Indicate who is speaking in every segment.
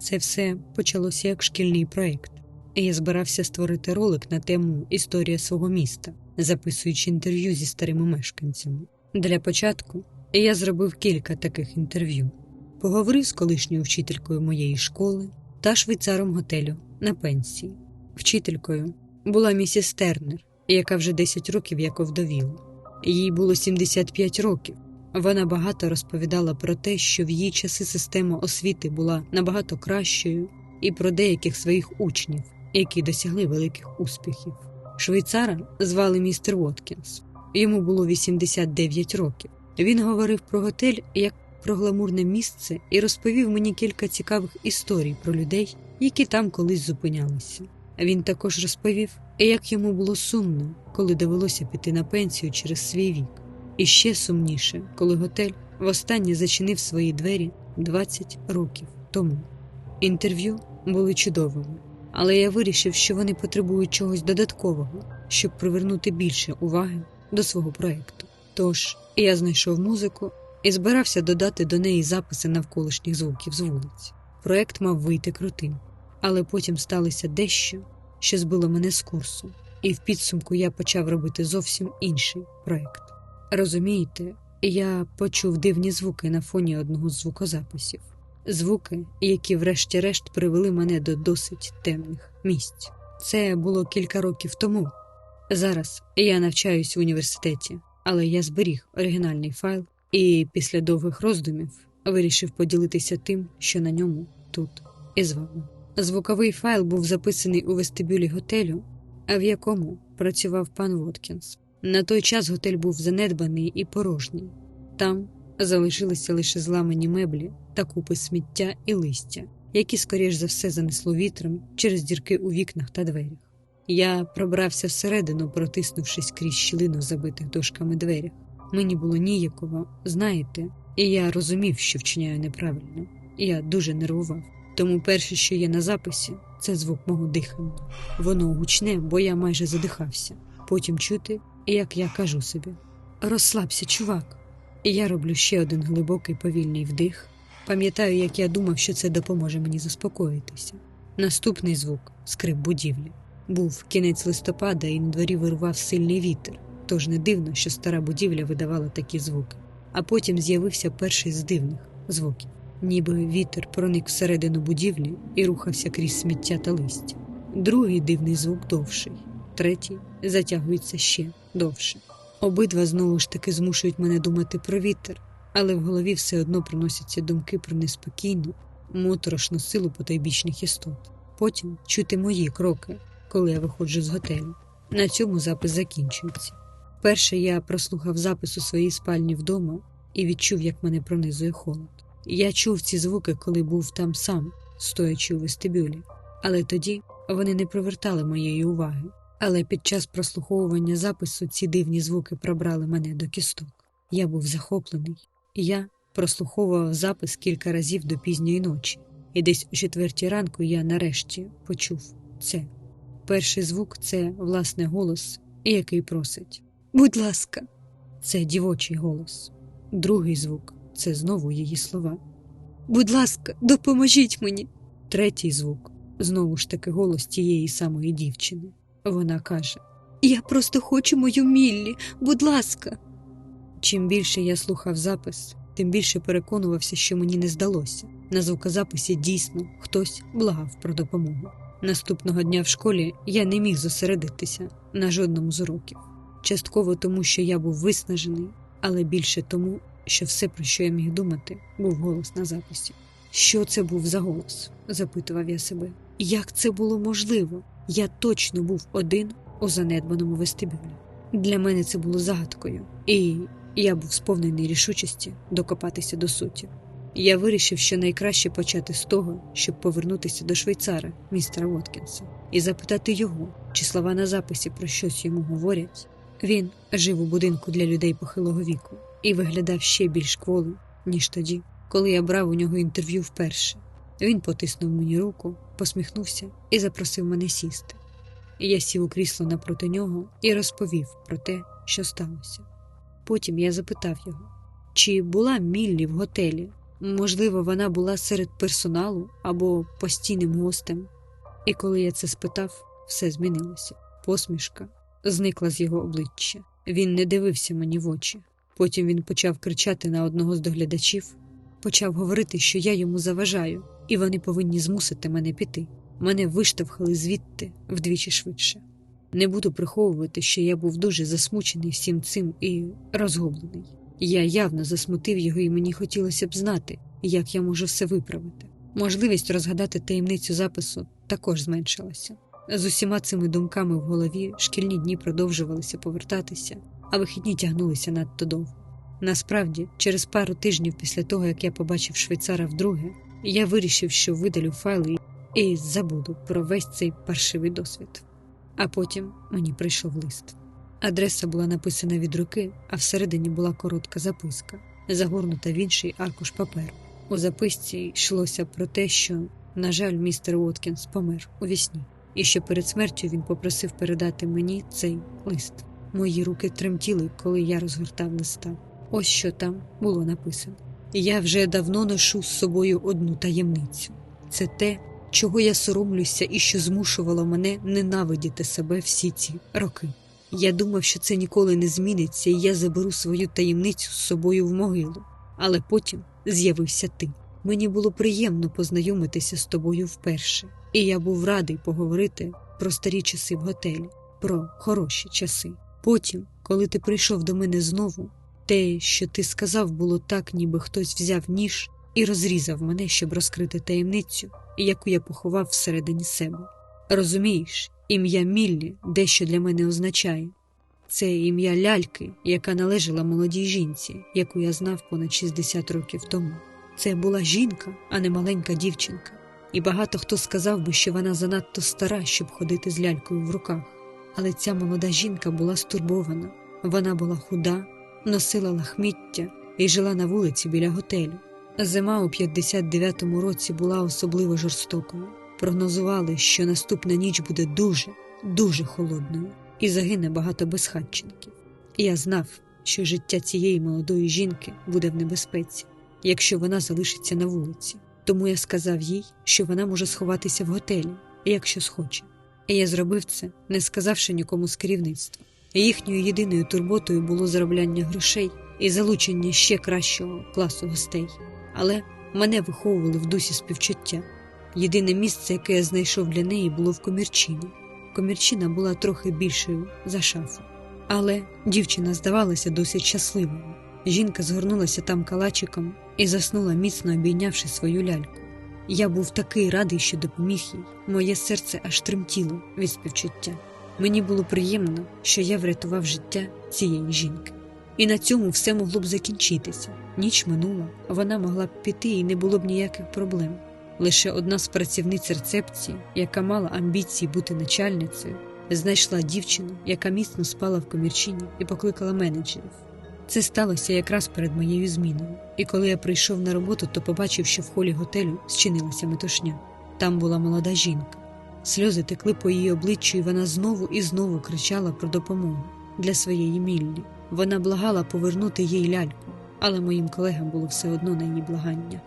Speaker 1: Це все почалося як шкільний проєкт. Я збирався створити ролик на тему Історія свого міста, записуючи інтерв'ю зі старими мешканцями. Для початку я зробив кілька таких інтерв'ю. Поговорив з колишньою вчителькою моєї школи та швейцаром готелю на пенсії. Вчителькою була місіс Тернер, яка вже 10 років як овдовіла. Їй було 75 років. Вона багато розповідала про те, що в її часи система освіти була набагато кращою, і про деяких своїх учнів, які досягли великих успіхів. Швейцара звали містер Воткінс. Йому було 89 років. Він говорив про готель як про гламурне місце і розповів мені кілька цікавих історій про людей, які там колись зупинялися. Він також розповів, як йому було сумно, коли довелося піти на пенсію через свій вік. І ще сумніше, коли готель востаннє зачинив свої двері 20 років тому. Інтерв'ю були чудовими, але я вирішив, що вони потребують чогось додаткового, щоб привернути більше уваги до свого проєкту. Тож я знайшов музику і збирався додати до неї записи навколишніх звуків з вулиць. Проєкт мав вийти крутим, але потім сталося дещо, що збило мене з курсу, і в підсумку я почав робити зовсім інший проєкт. Розумієте, я почув дивні звуки на фоні одного з звукозаписів, звуки, які, врешті-решт, привели мене до досить темних місць. Це було кілька років тому. Зараз я навчаюсь в університеті, але я зберіг оригінальний файл і після довгих роздумів вирішив поділитися тим, що на ньому тут із вами. Звуковий файл був записаний у вестибюлі готелю, в якому працював пан Воткінс. На той час готель був занедбаний і порожній. Там залишилися лише зламані меблі та купи сміття і листя, які, скоріш за все, занесло вітром через дірки у вікнах та дверях. Я пробрався всередину, протиснувшись крізь щілину забитих дошками дверях. Мені було ніяково, знаєте, і я розумів, що вчиняю неправильно. Я дуже нервував. Тому перше, що є на записі, це звук мого дихання. Воно гучне, бо я майже задихався. Потім чути, як я кажу собі: розслабся, чувак. І я роблю ще один глибокий повільний вдих. Пам'ятаю, як я думав, що це допоможе мені заспокоїтися. Наступний звук скрип будівлі. Був кінець листопада, і на дворі вирував сильний вітер, тож не дивно, що стара будівля видавала такі звуки. А потім з'явився перший з дивних звуків, ніби вітер проник всередину будівлі і рухався крізь сміття та листя. Другий дивний звук довший, третій затягується ще довше. Обидва знову ж таки змушують мене думати про вітер, але в голові все одно приносяться думки про неспокійну, моторошну силу потайбічних істот. Потім чути мої кроки, коли я виходжу з готелю. На цьому запис закінчується. Перше я прослухав запис у своїй спальні вдома і відчув, як мене пронизує холод. Я чув ці звуки, коли був там сам, стоячи у вестибюлі, але тоді вони не привертали моєї уваги. Але під час прослуховування запису ці дивні звуки пробрали мене до кісток. Я був захоплений, я прослуховував запис кілька разів до пізньої ночі, і десь о четвертій ранку я нарешті почув це. Перший звук це власне голос, який просить Будь ласка, це дівочий голос. Другий звук це знову її слова. Будь ласка, допоможіть мені. Третій звук знову ж таки голос тієї самої дівчини. Вона каже: Я просто хочу мою Міллі, будь ласка. Чим більше я слухав запис, тим більше переконувався, що мені не здалося. На звукозаписі дійсно хтось благав про допомогу. Наступного дня в школі я не міг зосередитися на жодному з уроків. Частково тому, що я був виснажений, але більше тому, що все, про що я міг думати, був голос на записі. Що це був за голос? запитував я себе. Як це було можливо? Я точно був один у занедбаному вестибюлі. Для мене це було загадкою, і я був сповнений рішучості докопатися до суті. Я вирішив, що найкраще почати з того, щоб повернутися до швейцара, містера Воткінса, і запитати його, чи слова на записі про щось йому говорять. Він жив у будинку для людей похилого віку і виглядав ще більш кволим, ніж тоді, коли я брав у нього інтерв'ю вперше. Він потиснув мені руку, посміхнувся і запросив мене сісти. Я сів у крісло напроти нього і розповів про те, що сталося. Потім я запитав його, чи була Міллі в готелі, Можливо, вона була серед персоналу або постійним гостем. І коли я це спитав, все змінилося. Посмішка зникла з його обличчя. Він не дивився мені в очі. Потім він почав кричати на одного з доглядачів, почав говорити, що я йому заважаю, і вони повинні змусити мене піти. Мене виштовхали звідти вдвічі швидше. Не буду приховувати, що я був дуже засмучений всім цим і розгублений. Я явно засмутив його, і мені хотілося б знати, як я можу все виправити. Можливість розгадати таємницю запису також зменшилася. З усіма цими думками в голові шкільні дні продовжувалися повертатися, а вихідні тягнулися надто довго. Насправді, через пару тижнів після того, як я побачив швейцара вдруге, я вирішив, що видалю файли і забуду про весь цей паршивий досвід. А потім мені прийшов лист. Адреса була написана від руки, а всередині була коротка записка, загорнута в інший аркуш паперу. У записці йшлося про те, що, на жаль, містер Уоткінс помер у вісні, і що перед смертю він попросив передати мені цей лист. Мої руки тремтіли, коли я розгортав листа. Ось що там було написано. Я вже давно ношу з собою одну таємницю. Це те, чого я соромлюся і що змушувало мене ненавидіти себе всі ці роки. Я думав, що це ніколи не зміниться, і я заберу свою таємницю з собою в могилу. Але потім з'явився ти. Мені було приємно познайомитися з тобою вперше, і я був радий поговорити про старі часи в готелі, про хороші часи. Потім, коли ти прийшов до мене знову, те, що ти сказав, було так, ніби хтось взяв ніж і розрізав мене, щоб розкрити таємницю, яку я поховав всередині себе. Розумієш, ім'я Міллі дещо для мене означає це ім'я ляльки, яка належала молодій жінці, яку я знав понад 60 років тому. Це була жінка, а не маленька дівчинка, і багато хто сказав би, що вона занадто стара, щоб ходити з лялькою в руках. Але ця молода жінка була стурбована, вона була худа, носила лахміття і жила на вулиці біля готелю. Зима у 59-му році була особливо жорстокою. Прогнозували, що наступна ніч буде дуже, дуже холодною, і загине багато безхатченків. Я знав, що життя цієї молодої жінки буде в небезпеці, якщо вона залишиться на вулиці. Тому я сказав їй, що вона може сховатися в готелі, якщо схоче. І я зробив це, не сказавши нікому з керівництва. Їхньою єдиною турботою було заробляння грошей і залучення ще кращого класу гостей. Але мене виховували в дусі співчуття. Єдине місце, яке я знайшов для неї, було в комірчині. Комірчина була трохи більшою за шафу. Але дівчина здавалася досить щасливою. Жінка згорнулася там калачиком і заснула, міцно обійнявши свою ляльку. Я був такий радий, що допоміг їй. Моє серце аж тремтіло від співчуття. Мені було приємно, що я врятував життя цієї жінки. І на цьому все могло б закінчитися. Ніч минула, вона могла б піти і не було б ніяких проблем. Лише одна з працівниць рецепції, яка мала амбіції бути начальницею, знайшла дівчину, яка міцно спала в комірчині і покликала менеджерів. Це сталося якраз перед моєю зміною, і коли я прийшов на роботу, то побачив, що в холі готелю зчинилася метушня. Там була молода жінка. Сльози текли по її обличчю, і вона знову і знову кричала про допомогу для своєї Міллі. Вона благала повернути їй ляльку, але моїм колегам було все одно на її благання.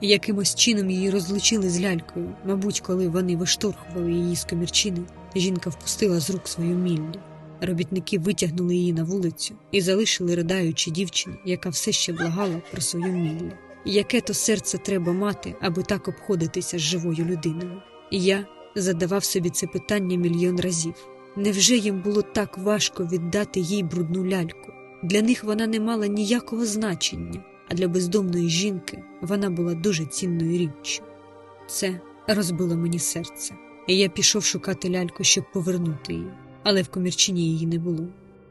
Speaker 1: Якимось чином її розлучили з лялькою. Мабуть, коли вони виштовхували її з комірчини, жінка впустила з рук свою міллю. Робітники витягнули її на вулицю і залишили ридаючи дівчину, яка все ще благала про свою міллю. Яке то серце треба мати, аби так обходитися з живою людиною? І я задавав собі це питання мільйон разів. Невже їм було так важко віддати їй брудну ляльку? Для них вона не мала ніякого значення, а для бездомної жінки вона була дуже цінною річчю. Це розбило мені серце, і я пішов шукати ляльку, щоб повернути її, але в комірчині її не було.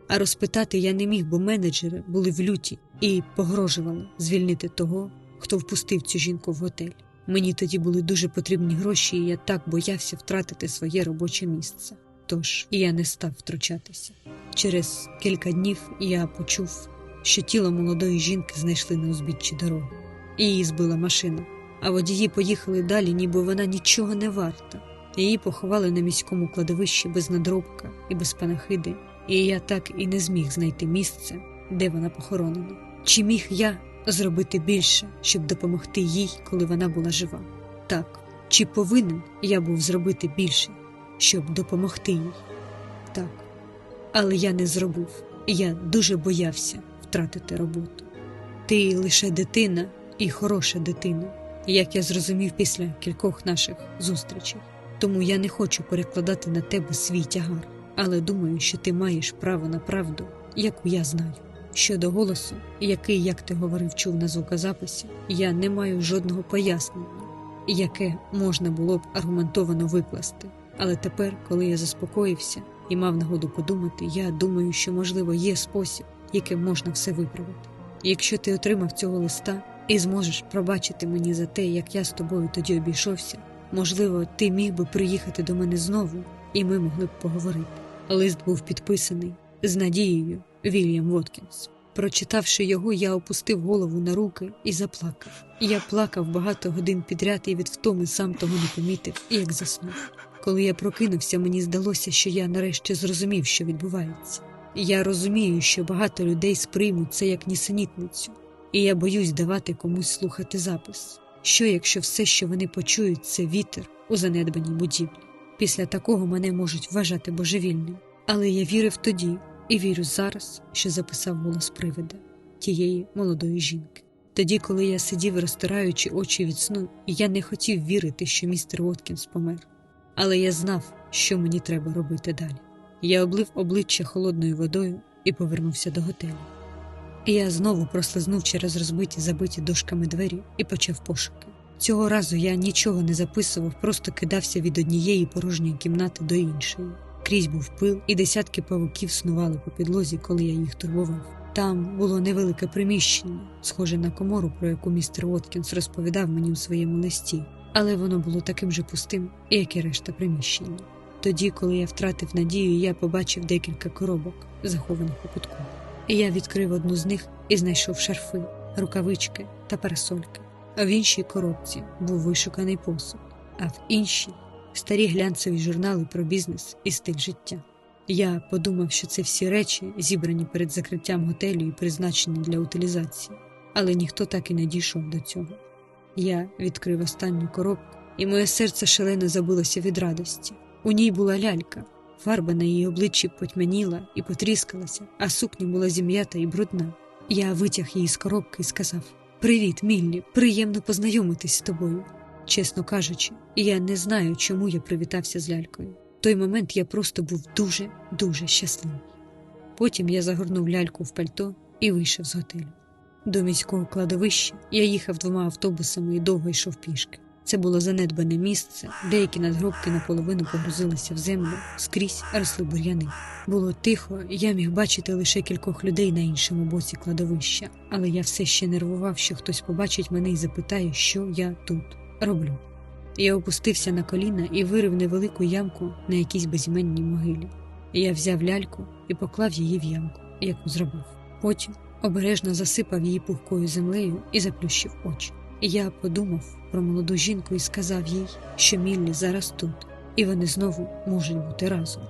Speaker 1: А розпитати я не міг, бо менеджери були в люті і погрожували звільнити того, хто впустив цю жінку в готель. Мені тоді були дуже потрібні гроші, і я так боявся втратити своє робоче місце. Тож я не став втручатися. Через кілька днів я почув, що тіло молодої жінки знайшли на узбіччі дороги. Її збила машина, а водії поїхали далі, ніби вона нічого не варта. Її поховали на міському кладовищі без надробка і без панахиди, і я так і не зміг знайти місце, де вона похоронена. Чи міг я зробити більше, щоб допомогти їй, коли вона була жива? Так. Чи повинен я був зробити більше, щоб допомогти їй? Так. Але я не зробив. Я дуже боявся втратити роботу. Ти лише дитина і хороша дитина, як я зрозумів після кількох наших зустрічей. Тому я не хочу перекладати на тебе свій тягар, але думаю, що ти маєш право на правду, яку я знаю. Щодо голосу, який, як ти говорив, чув на звукозаписі, я не маю жодного пояснення, яке можна було б аргументовано викласти. Але тепер, коли я заспокоївся і мав нагоду подумати, я думаю, що можливо є спосіб, яким можна все виправити. Якщо ти отримав цього листа і зможеш пробачити мені за те, як я з тобою тоді обійшовся, можливо, ти міг би приїхати до мене знову, і ми могли б поговорити. Лист був підписаний з надією Вільям Воткінс. Прочитавши його, я опустив голову на руки і заплакав. Я плакав багато годин підряд і від втоми сам того не помітив, і як заснув. Коли я прокинувся, мені здалося, що я нарешті зрозумів, що відбувається. Я розумію, що багато людей сприймуть це як нісенітницю, і я боюсь давати комусь слухати запис. Що, якщо все, що вони почують, це вітер у занедбаній будівлі? Після такого мене можуть вважати божевільним. Але я вірив тоді і вірю зараз, що записав голос привида тієї молодої жінки. Тоді, коли я сидів, розтираючи очі від сну, я не хотів вірити, що містер Уоткінс помер. Але я знав, що мені треба робити далі. Я облив обличчя холодною водою і повернувся до готелю. Я знову прослизнув через розбиті забиті дошками двері і почав пошуки. Цього разу я нічого не записував, просто кидався від однієї порожньої кімнати до іншої. Крізь був пил, і десятки павуків снували по підлозі, коли я їх турбував. Там було невелике приміщення, схоже на комору, про яку містер Уоткінс розповідав мені у своєму листі, але воно було таким же пустим, як і решта приміщення. Тоді, коли я втратив надію, я побачив декілька коробок, захованих у кутку. Я відкрив одну з них і знайшов шарфи, рукавички та парасольки. А в іншій коробці був вишуканий посуд, а в іншій старі глянцеві журнали про бізнес і стиль життя. Я подумав, що це всі речі, зібрані перед закриттям готелю і призначені для утилізації, але ніхто так і не дійшов до цього. Я відкрив останню коробку, і моє серце шалено забилося від радості. У ній була лялька, фарба на її обличчі потьмяніла і потріскалася, а сукня була зім'ята і брудна. Я витяг її з коробки і сказав: Привіт, Міллі, приємно познайомитись з тобою. Чесно кажучи, я не знаю, чому я привітався з лялькою. В той момент я просто був дуже, дуже щасливий. Потім я загорнув ляльку в пальто і вийшов з готелю. До міського кладовища я їхав двома автобусами і довго йшов пішки. Це було занедбане місце, деякі надгробки наполовину погрузилися в землю, скрізь росли бур'яни. Було тихо, я міг бачити лише кількох людей на іншому боці кладовища, але я все ще нервував, що хтось побачить мене і запитає, що я тут роблю. Я опустився на коліна і вирив невелику ямку на якійсь безіменній могилі. Я взяв ляльку і поклав її в ямку, яку зробив. Потім обережно засипав її пухкою землею і заплющив очі. Я подумав про молоду жінку і сказав їй, що Міллі зараз тут, і вони знову можуть бути разом.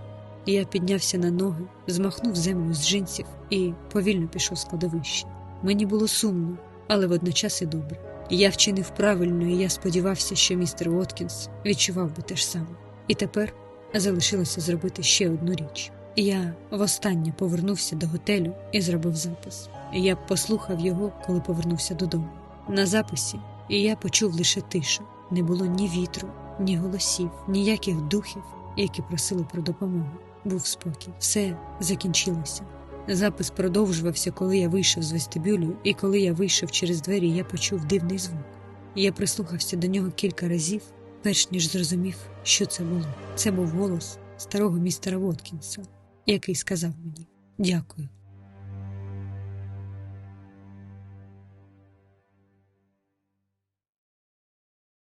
Speaker 1: Я піднявся на ноги, змахнув землю з джинсів і повільно пішов з кладовища. Мені було сумно, але водночас і добре. Я вчинив правильно, і я сподівався, що містер Уоткінс відчував би те ж саме. І тепер залишилося зробити ще одну річ. Я востаннє повернувся до готелю і зробив запис. Я послухав його, коли повернувся додому. На записі я почув лише тишу. Не було ні вітру, ні голосів, ніяких духів, які просили про допомогу. Був спокій, все закінчилося. Запис продовжувався, коли я вийшов з вестибюлю, і коли я вийшов через двері, я почув дивний звук. Я прислухався до нього кілька разів, перш ніж зрозумів, що це було. Це був голос старого містера Воткінса, який сказав мені: Дякую,